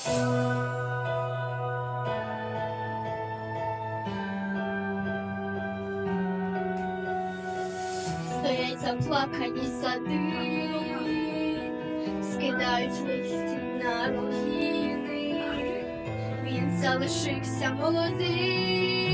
Стоять заплакані сади, скидають листі на руїни. Він залишився молодим,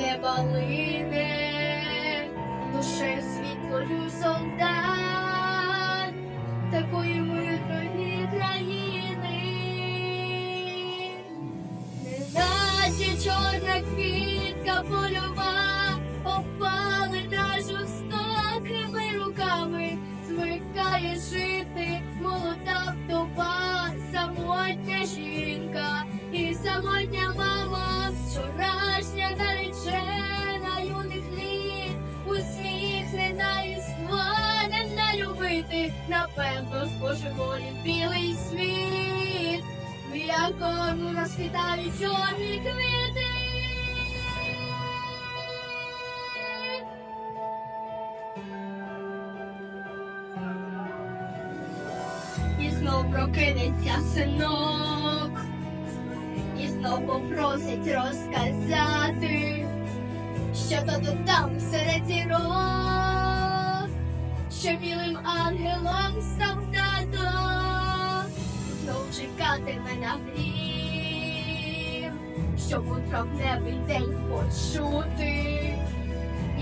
неба лине, душею світлою солдат такої мирної країни, не наші чорна квітка польова, якому розквітають чорні квіти. І знов прокинеться синок, і знов попросить розказати, що то тут там серед зірок, що білим ангелом став тато, знов чекатиме на грім, щоб утро в небі день почути,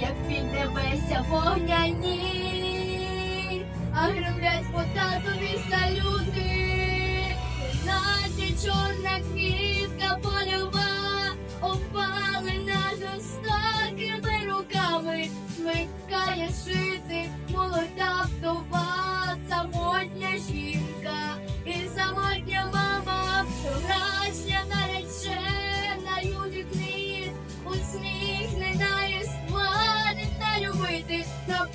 як небеся вогняні, а гремлять по татові салюти, наче чорна квітка польова, опалена жорстокими руками, звикає жити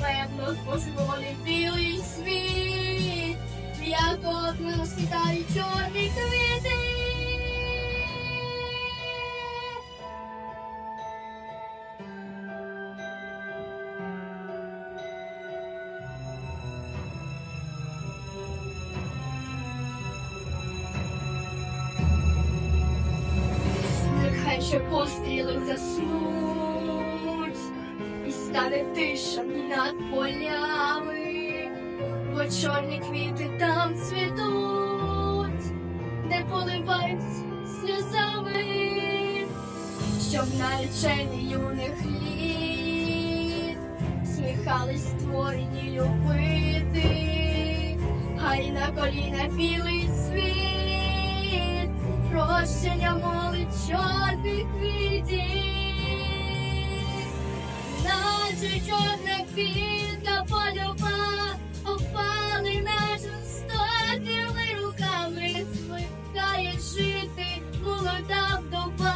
напевно, збожеволів білий світ, в якому розквітають чорні квіти. Нехай ще постріли заснуть, і стане тиша над полями, бо чорні квіти там цвітуть, не поливають сльозами, щоб наречені юних літ сміхались створені любити, хай на коліна білий світ, прощення молить чорних квітів, наче чорна квітка польова, опалена жорстокими руками, звикає жити. Молода вдова,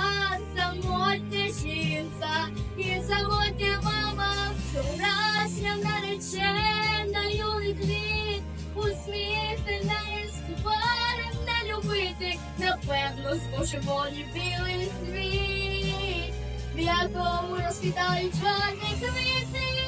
самотня жінка і самотня мама, вчорашня наречена юних літ, усміхнена і створена любити, напевно, збожеволі білий світ, в якому розквітають чорні квіти.